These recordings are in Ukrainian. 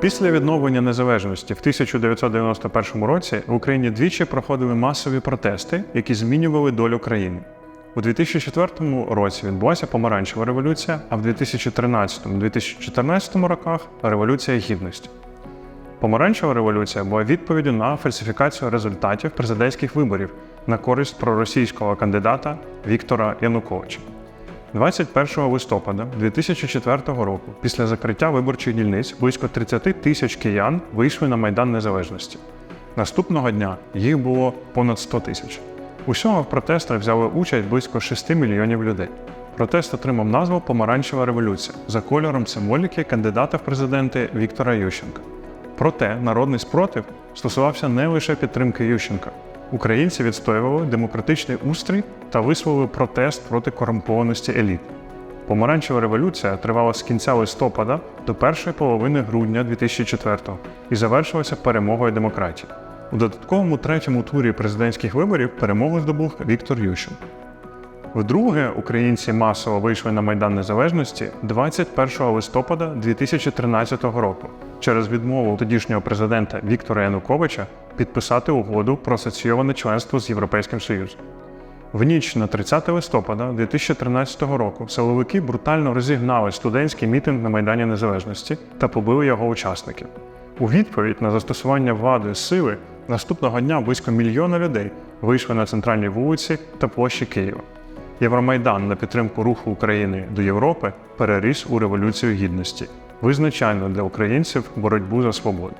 Після відновлення незалежності в 1991 році в Україні двічі проходили масові протести, які змінювали долю країни. У 2004 році відбулася помаранчева революція, а в 2013-2014 роках революція гідності. Помаранчева революція була відповіддю на фальсифікацію результатів президентських виборів на користь проросійського кандидата Віктора Януковича. 21 листопада 2004 року, після закриття виборчих дільниць, близько 30 тисяч киян вийшли на Майдан Незалежності. Наступного дня їх було понад 100 тисяч. Усього в протестах взяли участь близько 6 мільйонів людей. Протест отримав назву Помаранчева революція за кольором символіки кандидата в президенти Віктора Ющенка. Проте народний спротив стосувався не лише підтримки Ющенка. Українці відстоювали демократичний устрій та висловили протест проти корумпованості еліт. Помаранчева революція тривала з кінця листопада до першої половини грудня 2004-го і завершилася перемогою демократії. У додатковому третьому турі президентських виборів перемогу здобув Віктор Ющенко. Вдруге українці масово вийшли на Майдан Незалежності 21 листопада 2013 року через відмову тодішнього президента Віктора Януковича підписати угоду про асоційоване членство з Європейським Союзом. В ніч на 30 листопада 2013 року силовики брутально розігнали студентський мітинг на Майдані Незалежності та побили його учасників. У відповідь на застосування влади сили наступного дня близько мільйона людей вийшли на центральні вулиці та площі Києва. Євромайдан на підтримку руху України до Європи переріс у революцію гідності, визначально для українців боротьбу за свободу.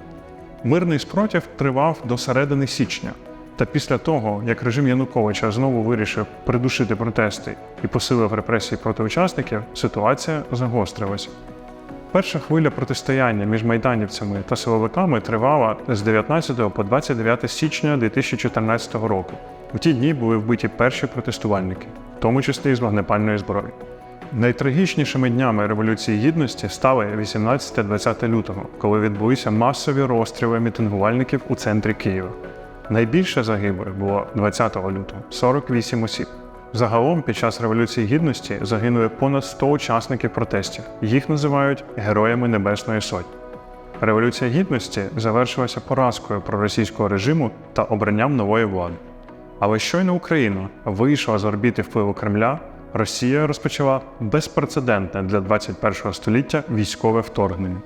Мирний спротив тривав до середини січня. Та після того, як режим Януковича знову вирішив придушити протести і посилив репресії проти учасників, ситуація загострилася. Перша хвиля протистояння між майданівцями та силовиками тривала з 19 по 29 січня 2014 року. У ті дні були вбиті перші протестувальники, в тому числі з вогнепальної зброї. Найтрагічнішими днями Революції Гідності стали 18-20 лютого, коли відбулися масові розстріли мітингувальників у центрі Києва. Найбільше загиблих було 20 лютого 48 осіб. Загалом під час Революції Гідності загинули понад 100 учасників протестів. Їх називають Героями Небесної Сотні. Революція Гідності завершилася поразкою проросійського режиму та обранням нової влади. Але щойно Україна вийшла з орбіти впливу Кремля, Росія розпочала безпрецедентне для 21 століття військове вторгнення.